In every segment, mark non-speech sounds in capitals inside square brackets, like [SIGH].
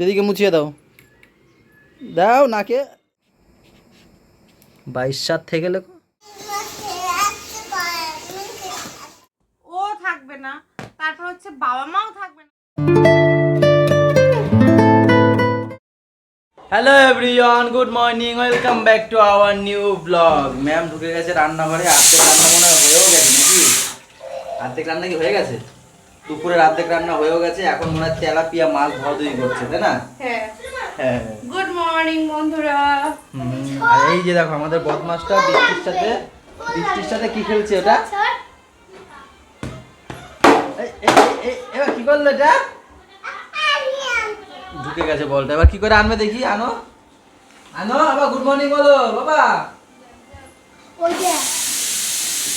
দিদিকে মুছিয়ে দাও। দাও নাকে। বাইশ সাত থেকে গেলে ও থাকবে না। তারপর হচ্ছে বাবা মাও থাকবে না। Hello everyone good morning welcome back to our new blog ma'am ঢুকে গেছে রান্নাঘরে অর্ধেক রান্না মনে হয় হয়েও গেছে নাকি? অর্ধেক রান্না কি হয়ে গেছে? দুপুরের অর্ধেক রান্না হয়েও গেছে এখন মনে হয় তেলাপিয়া মাছ ধোয়াধুয়ি করছে তাই না? হ্যাঁ। হ্যাঁ। গুড মর্নিং বন্ধুরা। আর এই যে দেখো আমাদের বদমাসটা বৃষ্টির সাথে বৃষ্টির সাথে কি খেলছে ওটা? এই, এই, এই, এই, এবার কি করল এটা? ঢুকে গেছে বলটা। এবার কি করে আনবে দেখি আনো? আনো আবার গুড মর্নিং বলো বাবা।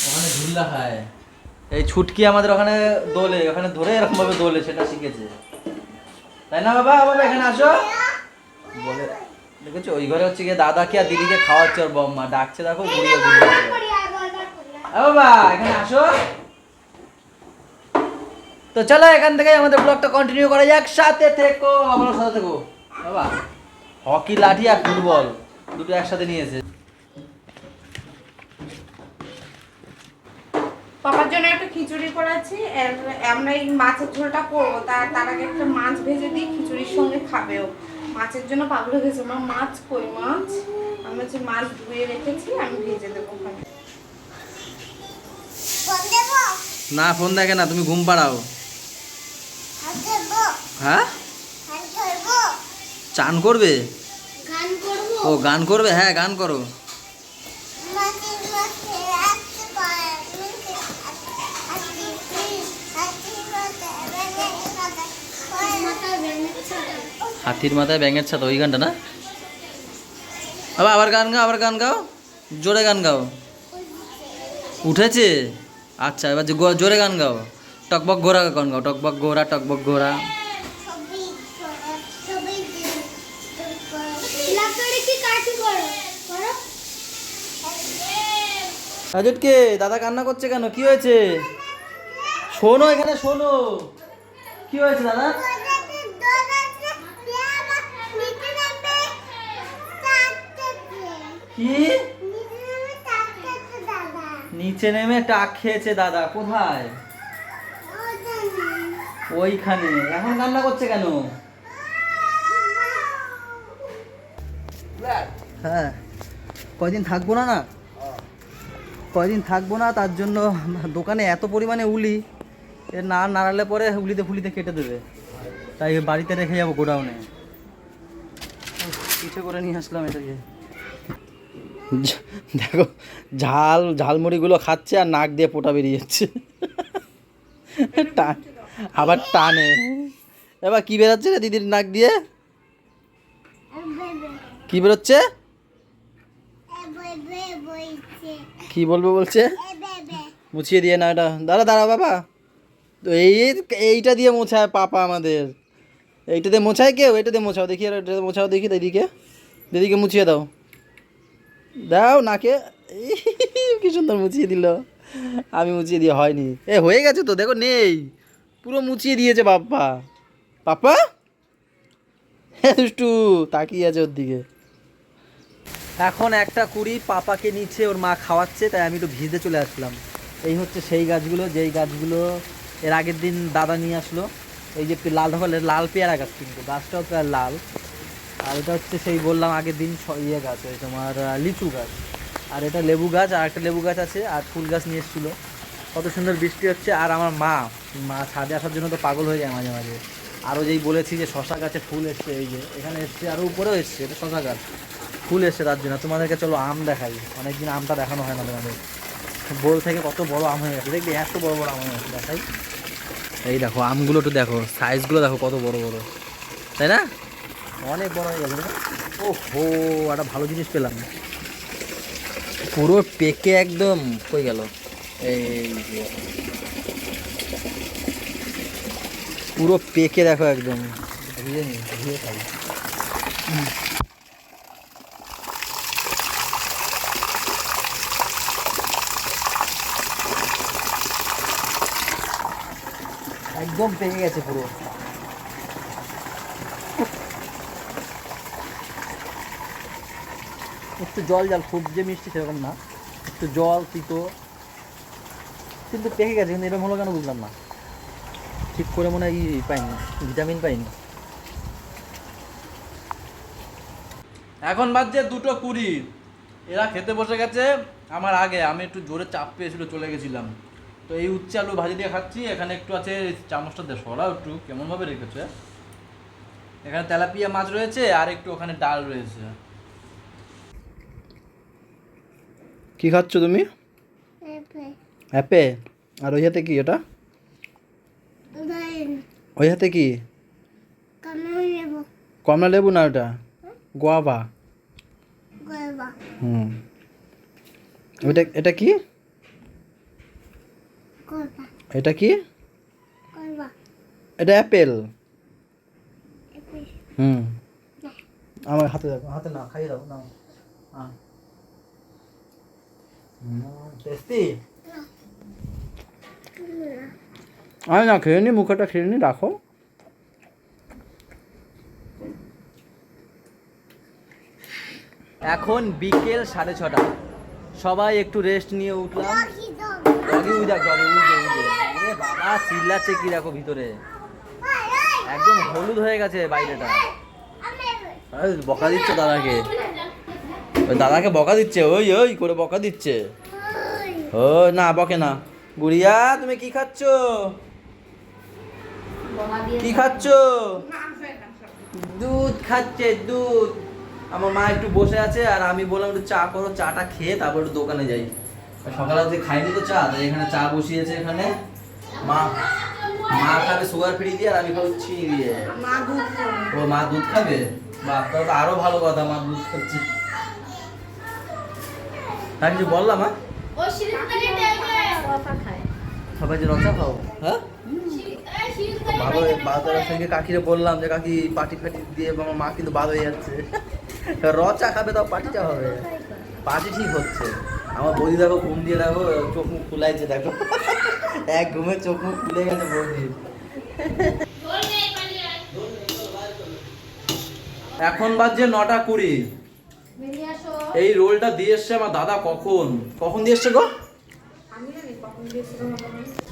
ওখানে ঝুল্লা খায় এই ছুটকি আমাদের ওখানে দোলে ওখানে ধরে এরকম ভাবে দোলে সেটা শিখেছে। তাই না বাবা? বাবা এখানে আসো। বলে দেখেছ? ওই ঘরে হচ্ছে গিয়ে দাদাকে আর দিদিকে খাওয়াচ্ছে ওর বম্মা। ডাকছে দেখো ঘুরিয়ে ঘুরিয়ে বাবা এখানে আসো। তো চলো এখান থেকে আমাদের ব্লগটা কন্টিনিউ করা যাক। সাথে থেকো আমার সাথে থেকো। বাবা হকি লাঠি আর ফুটবল দুটো একসাথে নিয়েছে পাপার জন্য একটা আর আমরা এই মাছের ঝোলটা করব। তার তার আগে একটা মাছ ভেজে দিই খিচুড়ির সঙ্গে খাবেও। মাছের জন্য পাগল হয়ে গেছে মা। মাছ কই মাছ? আমি হচ্ছে মাছ ধুয়ে রেখেছি আমি ভেজে দেবো ওখানে। না ফোন দেখে না তুমি ঘুম পাড়াও। হ্যাঁ? চান করবে? ও গান করবে? হ্যাঁ গান করো। হাতির মাথায় ব্যাঙের ছাতা ওই গানটা না? আবার আবার গান গাও, আবার গান গাও। জোরে গান গাও। উঠেছে? আচ্ছা এবার জোরে গান গাও। টকবক ঘোরা গান গাও, টকবক ঘোরা টকবক ঘোরা। কি দাদা কান্না করছে কেন? কি হয়েছে? শোনো এখানে, শোনো। কি হয়েছে, দাদা? কি? নিচে নেমে টাক খেয়েছে দাদা কোথায়? ওইখানে। এখন কান্না করছে কেন? হ্যাঁ। কয়দিন থাকব না না? কয়দিন থাকব না তার জন্য দোকানে এত পরিমাণে উলি এ না নাড়ালে পরে উলিতে ফুলিতে কেটে দেবে। তাই বাড়িতে রেখে যাব গোডাউনে। পিঠে করে নিয়ে আসলাম এটাকে। [LAUGHS] দেখো, ঝাল, ঝালমুড়িগুলো খাচ্ছে আর নাক দিয়ে পোটা বেরিয়ে যাচ্ছে। [LAUGHS] আবার টানে। এবার কি বেরোচ্ছে রে দিদির নাক দিয়ে? কি বেরোচ্ছে? কি বলব বলছে? মুছিয়ে দিয়ে না এটা। দাঁড়া দাঁড়া বাবা। তো এই, এইটা দিয়ে মোছায় পাপা আমাদের। এইটা দিয়ে মোছায় কেউ? এটা দিয়ে মোছাও। দেখি আর মোছাও দেখি, দিদিকে। দিদিকে মুছিয়ে দাও। দাও নাকে। কি সুন্দর মুছিয়ে দিল। আমি মুছিয়ে দিয়ে হয়নি। এ, হয়ে গেছে তো, দেখো নেই। পুরো মুছিয়ে দিয়েছে বাপ্পা। পাপা হ্যাঁ দুষ্টু, তাকিয়ে আছে ওর দিকে। এখন একটা কুড়ি পাপাকে নিচ্ছে, ওর মা খাওয়াচ্ছে, তাই আমি একটু ভিজে চলে আসলাম। এই হচ্ছে সেই গাছগুলো, যেই গাছগুলো এর আগের দিন দাদা নিয়ে আসলো। এই যে লাল ধকলের লাল পেয়ারা গাছ কিন্তু, গাছটাও প্রায় লাল। আর এটা হচ্ছে সেই বললাম আগের দিন ইয়ে গাছ ওই তোমার লিচু গাছ। আর এটা লেবু গাছ, আর একটা লেবু গাছ আছে, আর ফুল গাছ নিয়ে এসেছিল। কত সুন্দর বৃষ্টি হচ্ছে, আর আমার মা মা ছাদে আসার জন্য তো পাগল হয়ে যায় মাঝে মাঝে। আরও যেই বলেছি যে শশা গাছে ফুল এসছে, এই যে, এখানে এসছে আরও উপরেও এসছে, এটা শশা গাছ। ফুল এসছে তার জন্য। তোমাদেরকে চলো আম দেখাই। অনেকদিন আমটা দেখানো হয় না তোমাদের। বোল থেকে কত বড় আম হয়ে গেছে। দেখবি, এত বড় বড় আম হয়ে গেছে, দেখাই। এই দেখো, আমগুলো একটু দেখো। সাইজগুলো দেখো, কত বড় বড়। তাই না? অনেক বড় হয়ে গেছে ও হো একটা ভালো জিনিস পেলাম। পুরো পেকে একদম কই গেল? এই পুরো পেকে দেখো একদম। একদম পেকে গেছে পুরো। একটু জল জল, খুব যে মিষ্টি সেরকম না। একটু জল, তিতো। কিন্তু পেকে গেছে, কিন্তু এরকম হলো কেন বুঝলাম না। ঠিক করে মনে হয় পাইনি, ভিটামিন পাইনি। এখন বাজছে দুটো কুড়ি। এরা খেতে বসে গেছে। আমার আগে, আমি একটু জোরে চাপ পেয়েছিল, চলে গেছিলাম। তো এই উচ্চে আলু ভাজি দিয়ে খাচ্ছি। এখানে একটু আছে চামচটা দিয়ে সরাও একটু, কেমনভাবে রেখেছে এখানে তেলাপিয়া মাছ রয়েছে, আর একটু ওখানে ডাল রয়েছে। কি খাচ্ছ তুমি? অ্যাপে। আর ওই হাতে কি এটা ওই হাতে কি? কমলা লেবু। না ওটা? গোয়াবা হুম। ওইটা এটা কি? এটা কি? এটা অ্যাপেল। হুম। আমার হাতে দেখো হাতে না খাইয়ে দাও না টেস্টি? আমি না খেয়ে নি মুখটা খেয়ে নি রাখো। এখন বিকেল সাড়ে ছটা। সবাই একটু রেস্ট নিয়ে উঠলাম। বাবা চিল্লাচ্ছে কি দেখো ভিতরে? একদম হলুদ হয়ে গেছে বাইরেটা। বকা দিচ্ছে দাদাকে। দাদাকে বকা দিচ্ছে ওই ওই করে বকা দিচ্ছে। ও না বকে না। গুড়িয়া তুমি কি খাচ্ছ? কি খাচ্ছ? দুধ খাচ্ছে দুধ। আমার মা একটু বসে আছে আর আমি বললাম একটু চা করো চাটা খেয়ে তারপর একটু দোকানে যাই। সকালে আজকে খাইনি তো চা তাই এখানে চা বসিয়েছে এখানে। মা মা খাবে সুগার ফ্রি দিয়ে আর আমি খাব চিনি দিয়ে। মা দুধ খাবে। ও মা দুধ খাবে? তাহলে তো আরও ভালো কথা মা দুধ খাচ্ছে। তাই কিছু বললাম দেবে সবাই যে রচা খাও হ্যাঁ? ভালো বাজারের সঙ্গে কাকিরে বললাম যে কাকি পাটি ফাটি দিয়ে আমার মা কিন্তু বাদ হয়ে যাচ্ছে। [LAUGHS] রচা খাবে তাও পাটিটা হবে। পাটি ঠিক হচ্ছে। আমার বৌদি দেখো ঘুম দিয়ে দেখো চোখ মুখ ফুলাইছে দেখো। [LAUGHS] এক ঘুমে চোখ মুখ ফুলে গেছে বৌদির এখন বাজছে নটা কুড়ি। এই রোলটা দিয়ে এসছে আমার দাদা কখন? কখন দিয়ে এসছে গো।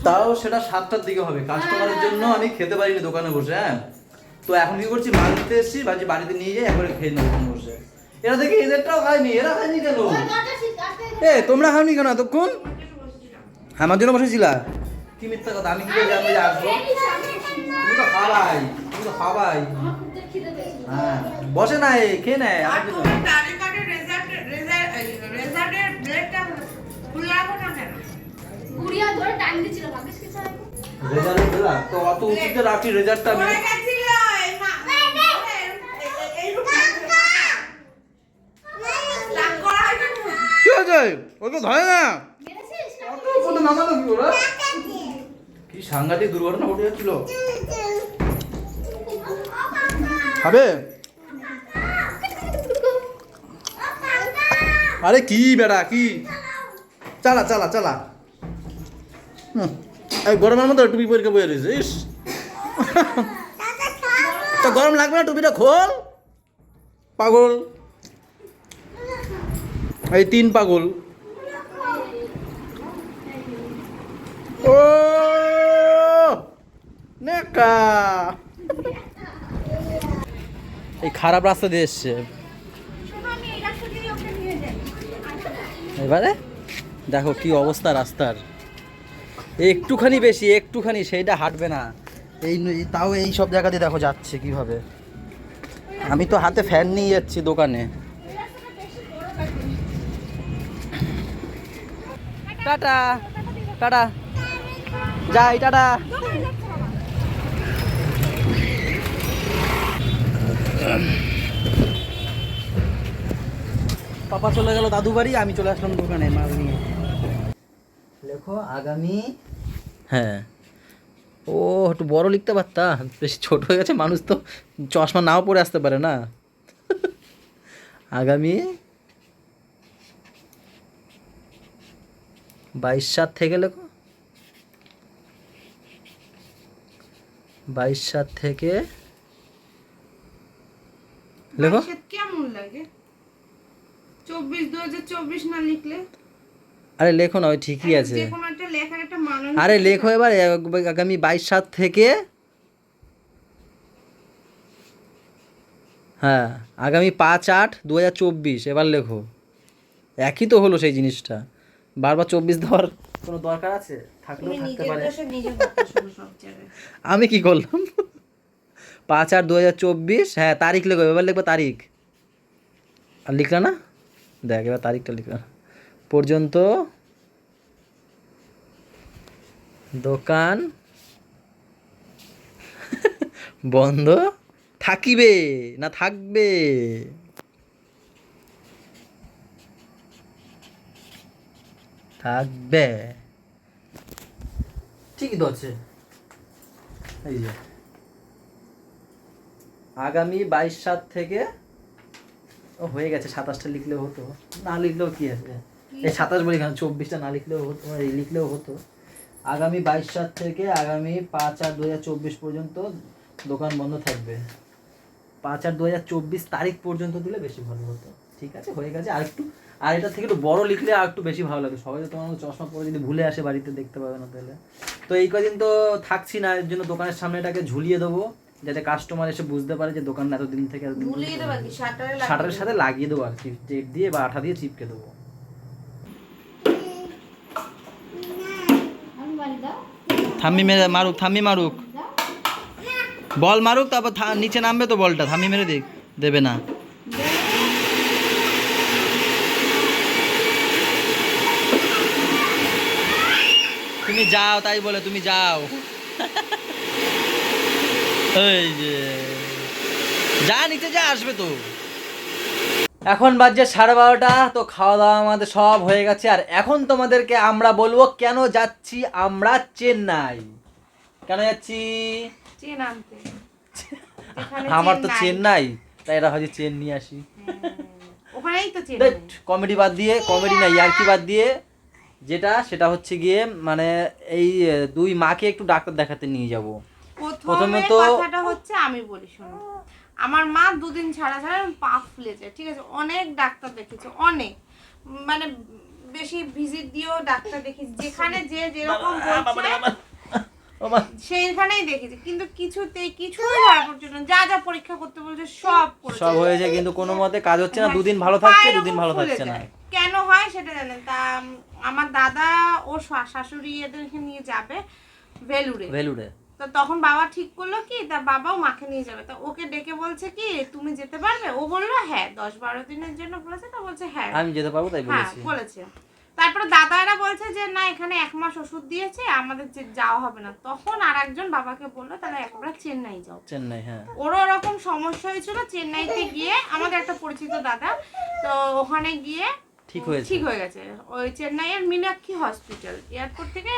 তাও সেটা সাতটার দিকে হবে। কাস্টমারের জন্য আমি খেতে পারিনি দোকানে বসে হ্যাঁ? তো এখন কি করছি? বাড়িতে এসেছি বাজি বাড়িতে নিয়ে যাই, একবারে খেয়ে নেব ওখানে বসে। এরা দেখি এদেরটাও খায়নি, এরা খায়নি কেন? এ তোমরা খাওনি কেন এতক্ষণ? আমার জন্য বসেছিলা? কি মিথ্যা কথা, আমি কি করে জানব আসব? তুমি তো খাবাই, তুমি তো খাবাই। হ্যাঁ বসে না খেয়ে নেয়, আর রেজাল্ট দিলা তো অত উচিত রাখি রেজাল্টটা আমি হয় কি সাংঘাতিক দুর্ঘটনা ঘটে যাচ্ছিল? খাবে? আরে কি বেড়া কি? চালা চালা চালা। হুম, গরমের মধ্যে টুপি পরীক্ষা বয়ে রয়েছে ইস। তো গরম লাগবে না টুপিটা খোল। পাগল। এই তিন পাগল। ও নেকা। এই খারাপ রাস্তা দিয়ে এসছে আমি এই রাস্তা দিয়ে ওকে নিয়ে যাই এবারে দেখো কি অবস্থা রাস্তার। একটুখানি বেশি, একটুখানি, সেইটা হাঁটবে না। এই তাও এই সব জায়গাতে দেখো যাচ্ছে কীভাবে। আমি তো হাতে ফ্যান নিয়ে যাচ্ছি দোকানে। টাটা টাটা। যাই, টাটা। পাপা চলে গেল দাদু বাড়ি আমি চলে আসলাম দোকানে মাল নিয়ে। লেখো আগামী হ্যাঁ। ও একটু বড় লিখতে পারতা? বেশি ছোট হয়ে গেছে মানুষ তো চশমা নাও পরে আসতে পারে না। আগামী বাইশ সাত থেকে লেখো। বাইশ সাত থেকে লেখো। কেমন লাগে? চব্বিশ দু হাজার চব্বিশ না লিখলে? আরে লেখো না ওই ঠিকই আছে। যে কোনো একটা লেখার একটা মানুষ আরে লেখো। এবার আগামী বাইশ সাত থেকে হ্যাঁ আগামী পাঁচ আট দু হাজার চব্বিশ এবার লেখো। একই তো হলো সেই জিনিসটা। বারবার চব্বিশ দেওয়ার কোনো দরকার আছে? থাকলেও থাকতে পারে। আমি কি করলাম? পাঁচ আট দু হাজার চব্বিশ হ্যাঁ তারিখ লিখো এবার লিখব তারিখ। আর লিখলা না? দেখ, এবার তারিখটা লিখলা পর্যন্ত দোকান [LAUGHS] বন্ধ থাকিবে না থাকবে? থাকবে। ঠিকই তো আছে। এই যে। আগামী বাইশ সাত থেকে ও হয়ে গেছে সাতাশটা লিখলেও হতো। না লিখলেও কি আছে এই সাতাশ বলি কেন? চব্বিশটা না লিখলেও হতো এই লিখলেও হতো। আগামী বাইশ সাত থেকে আগামী পাঁচ আট দু হাজার চব্বিশ পর্যন্ত দোকান বন্ধ থাকবে। পাঁচ আট দু হাজার চব্বিশ তারিখ পর্যন্ত দিলে বেশি ভালো হতো। ঠিক আছে? হয়ে গেছে। আর একটু আর এটা থেকে একটু বড় লিখলে আর একটু বেশি ভালো লাগে। সবাই তো তোমার চশমা পরে যদি ভুলে আসে বাড়িতে দেখতে পাবে না তাহলে। তো এই কদিন তো থাকছি না এর জন্য দোকানের সামনেটাকে ঝুলিয়ে দেবো। যাতে কাস্টমার এসে বুঝতে পারে যে দোকান এতদিন থেকে শাটারের সাথে লাগিয়ে দেবো আর কি টেপ দিয়ে বা আঠা দিয়ে চিপকে দেবো। থাম্মি মেরে মারুক থাম্মি মারুক। বল মারুক তারপর নিচে নামবে তো বলটা থাম্মি মেরে দিক দেবে না। তুমি যাও তাই বলে তুমি যাও। [LAUGHS] এই যে যা নিচে যা আসবে তো। এখন বাজছে সাড়ে বারোটা তো খাওয়া দাওয়া আমাদের সব হয়ে গেছে। আর এখন তোমাদেরকে আমরা বলব কেন যাচ্ছি আমরা চেন্নাই। কেন যাচ্ছি? আমার তো চেন্নাই। তাই এরা হয়তো চেন নিয়ে আসি। হ্যাঁ, কমেডি বাদ দিয়ে কমেডি না ইয়ার্কি বাদ দিয়ে যেটা সেটা হচ্ছে গিয়ে মানে এই দুই মাকে একটু ডাক্তার দেখাতে নিয়ে যাব। প্রথমে তো- কথাটা হচ্ছে আমি বলি শোনো। আমার মা দুদিন ছাড়া ছাড়া পা ফুলেছে ঠিক আছে? অনেক ডাক্তার দেখেছে অনেক। মানে বেশি ভিজিট দিয়েও ডাক্তার দেখেছি যেখানে যে যেরকম বলছে সেইখানেই দেখেছি কিন্তু কিছুতেই কিছুই ধরা পড়ছে না। যা যা পরীক্ষা করতে বলছে সব করেছে। সব হয়েছে কিন্তু কোনো মতে কাজ হচ্ছে না। হ্যাঁ, দুদিন ভালো থাকছে দুদিন ভালো থাকছে না। কেন হয় সেটা জানেন? তা আমার দাদা ও শাশুড়ি এদেরকে নিয়ে যাবে ভেলুরে। ভেলুরে। তো তখন বাবা ঠিক করল কি তা বাবাও মাকে নিয়ে যাবে। তা ওকে ডেকে বলছে কি তুমি যেতে পারবে? ও বলল হ্যাঁ দশ বারো দিনের জন্য বলেছে তা বলছে হ্যাঁ আমি যেতে পারব তাই হ্যাঁ বলেছি। বলেছে। তারপরে দাদারা বলছে যে না এখানে এক মাস ওষুধ দিয়েছে আমাদের যে যাওয়া হবে না। তখন আর একজন বাবাকে বলল তাহলে একবার চেন্নাই যাও। চেন্নাই হ্যাঁ। ওরও ওরকম সমস্যা হয়েছিল চেন্নাইতে গিয়ে আমাদের একটা পরিচিত দাদা তো ওখানে গিয়ে ঠিক হয়েছে। ঠিক হয়ে গেছে। ওই চেন্নাইয়ের মীনাক্ষী হসপিটাল এয়ারপোর্ট থেকে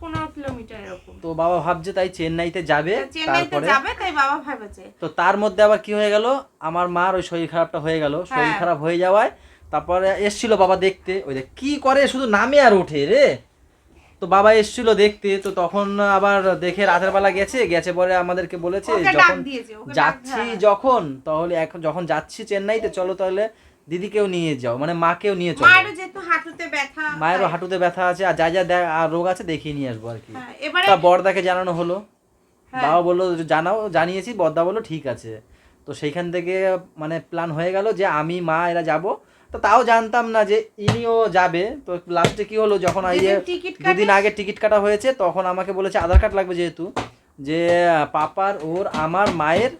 পনেরো কিলোমিটার এরকম। তো বাবা ভাবছে তাই চেন্নাইতে যাবে চেন্নাইতে তারপরে যাবে তাই বাবা ভেবেছে। তো তার মধ্যে আবার কি হয়ে গেল? আমার মার ওই শরীর খারাপটা হয়ে গেল। শরীর হ্যাঁ। খারাপ হয়ে যাওয়ায় তারপরে এসছিল বাবা দেখতে। ওই দেখ কি করে? শুধু নামে আর ওঠে রে। তো বাবা এসছিল দেখতে তো তখন আবার দেখে রাতের বেলা গেছে। গেছে পরে আমাদেরকে বলেছে যখন যাচ্ছি। যখন তাহলে এখন যখন যাচ্ছি চেন্নাইতে চলো তাহলে দিদিকেও নিয়ে যাও মানে মাকেও নিয়ে চলো। মায়েরও যেহেতু হাঁটুতে ব্যথা মায়েরও হাঁটুতে ব্যথা আছে আর যা যা আর রোগ আছে দেখিয়ে নিয়ে আসব আর কি। হ্যাঁ, এবারে তা বড়দাকে জানানো হলো। হ্যাঁ। বাবা বলল জানাও জানিয়েছি বড়দা বলল ঠিক আছে। তো সেইখান থেকে মানে প্ল্যান হয়ে গেল যে আমি মা এরা যাব। তো তাও জানতাম না যে ইনিও যাবে। তো লাস্টে কি হলো যখন এই যে যেদিন টিকিট দুদিন আগে টিকিট কাটা হয়েছে তখন আমাকে বলেছে আধার কার্ড লাগবে যেহেতু। যে পাপার ওর আমার মায়ের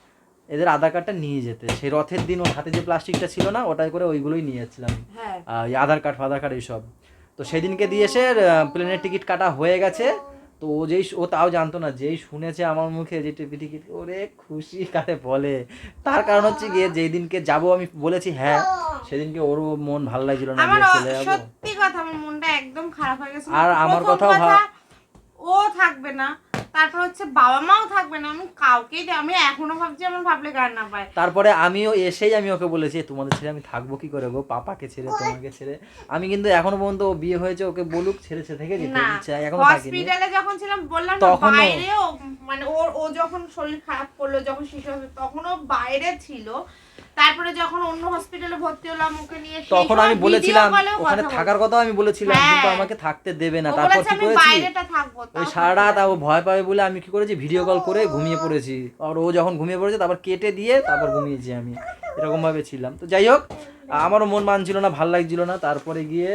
এদের আধার কার্ডটা নিয়ে যেতে। সেই রথের দিন ওর হাতে যে প্লাস্টিকটা ছিল না ওটাই করে ওইগুলোই নিয়ে যাচ্ছিলাম। হ্যাঁ। আধার কার্ড ফাধার কার্ড এইসব। তো সেদিনকে দিয়ে এসে প্লেনের টিকিট কাটা হয়ে গেছে। তো ও যেই ও তাও জানতো না যেই শুনেছে আমার মুখে যে টিপি টিকিট ওরে খুশি কারে বলে। তার কারণ হচ্ছে গিয়ে যেই দিনকে যাব আমি বলেছি হ্যাঁ সেদিনকে ওরও মন ভালো লাগছিল না আমার চলে যাব। সত্যি কথা আমার মনটা একদম খারাপ হয়ে গেছে। আর আমার কথাও ও থাকবে না। তারপর হচ্ছে বাবা মাও থাকবে না আমি কাউকেই আমি এখনও ভাবছি আমার ভাবলে গান না পায়। তারপরে আমিও এসেই আমি ওকে বলেছি তোমাদের ছেড়ে আমি থাকব কি করে গো? পাপাকে ছেড়ে তোমাকে ছেড়ে। আমি কিন্তু এখনও পর্যন্ত ও বিয়ে হয়েছে ওকে বলুক ছেড়ে ছেড়ে থেকে যেতে চাই এখনও থাকিনি। হসপিটালে যখন ছিলাম বললাম না তখনও- বাইরেও মানে ওর ও যখন শরীর খারাপ করল যখন শিশু হবে তখন ও বাইরে ছিল। তারপরে যখন অন্য হসপিটালে ভর্তি হলাম ওকে নিয়ে তখন আমি বলেছিলাম ওখানে থাকার কথাও আমি বলেছিলাম। কিন্তু আমাকে থাকতে দেবে না। তারপর কি করেছি? ওই সারা রাত ও ভয় পাবে বলে আমি কি করেছি? ভিডিও কল করে ঘুমিয়ে পড়েছি। আর ও যখন ঘুমিয়ে পড়েছে তারপর কেটে দিয়ে তারপর ঘুমিয়েছি আমি। এরকম ভাবে ছিলাম। তো যাই হোক আমারও মন মানছিল না ভালো লাগছিল না। তারপরে গিয়ে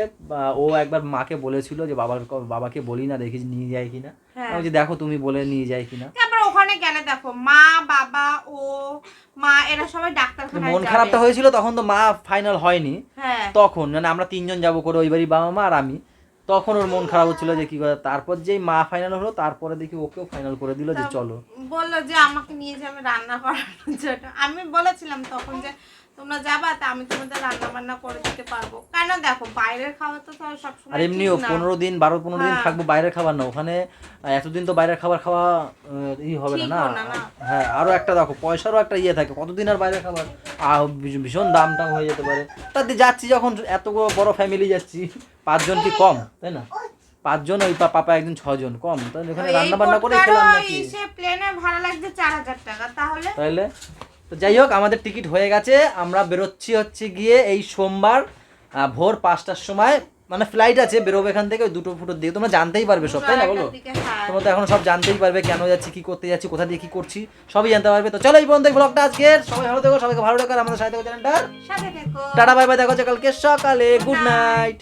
ও একবার মাকে বলেছিল যে বাবার বাবাকে বলি না দেখি নিয়ে যায় কিনা? হ্যাঁ। আমি যে দেখো তুমি বলে নিয়ে যায় কিনা? ওখানে গেলে দেখো মা বাবা ও মা এরা সবাই ডাক্তারখানায় মন। খারাপটা হয়েছিল তখন তো মা ফাইনাল হয়নি। হ্যাঁ। তখন মানে আমরা তিনজন যাব করে ওই বাড়ি বাবা মা আর আমি। তখন ওর মন খারাপ হচ্ছিল যে কি করে তারপর যেই মা ফাইনাল হলো তারপরে দেখি ওকেও ফাইনাল করে দিল যে চলো। বলল যে আমাকে নিয়ে যাবে রান্না করার জন্য। আমি বলেছিলাম তখন যে তোমরা যাবা তা আমি তোমাদের রান্না বান্না করে দিতে পারব। কেন দেখো বাইরের খাবার তো তো সবসময় আর এমনিও ঠিক না। পনেরো দিন বারো পনেরো দিন হ্যাঁ। থাকব বাইরের খাবার না ওখানে এতদিন তো বাইরের খাবার খাওয়া ই হবে না না। হ্যাঁ আরও একটা দেখো পয়সারও একটা ইয়ে থাকে কতদিন আর বাইরের খাবার? ভীষণ- দাম টাম হয়ে যেতে পারে। তাতে যাচ্ছি যখন এত বড় ফ্যামিলি যাচ্ছি পাঁচজন কি কম তাই না? পাঁচজন ওই পাপা একজন ছজন কম তাহলে ওখানে রান্না বান্না করে খেলাম নাকি? এসে প্লেনে ভাড়া লাগছে চার হাজার টাকা তাহলে? তাহলে? তো যাই হোক আমাদের টিকিট হয়ে গেছে। আমরা বেরোচ্ছি হচ্ছে গিয়ে এই সোমবার ভোর পাঁচটার সময়। মানে ফ্লাইট আছে বেরোবে এখান থেকে ওই দুটো ফুটোর দিকে তোমরা জানতেই পারবে সব তাই না বলো? হ্যাঁ। তোমরা তো এখন সব জানতেই পারবে কেন যাচ্ছি কি করতে যাচ্ছি কোথা দিয়ে কি করছি সবই জানতে পারবে। তো চলো এই পর্যন্ত ব্লগটা আজকের। সবাই ভালো থেকো সবাইকে ভালো রেখো আমাদের সাথে থেকো চ্যানেলটা। সাথে থেকো। টাটা বাই বাই দেখা হচ্ছে কালকে সকালে। Good night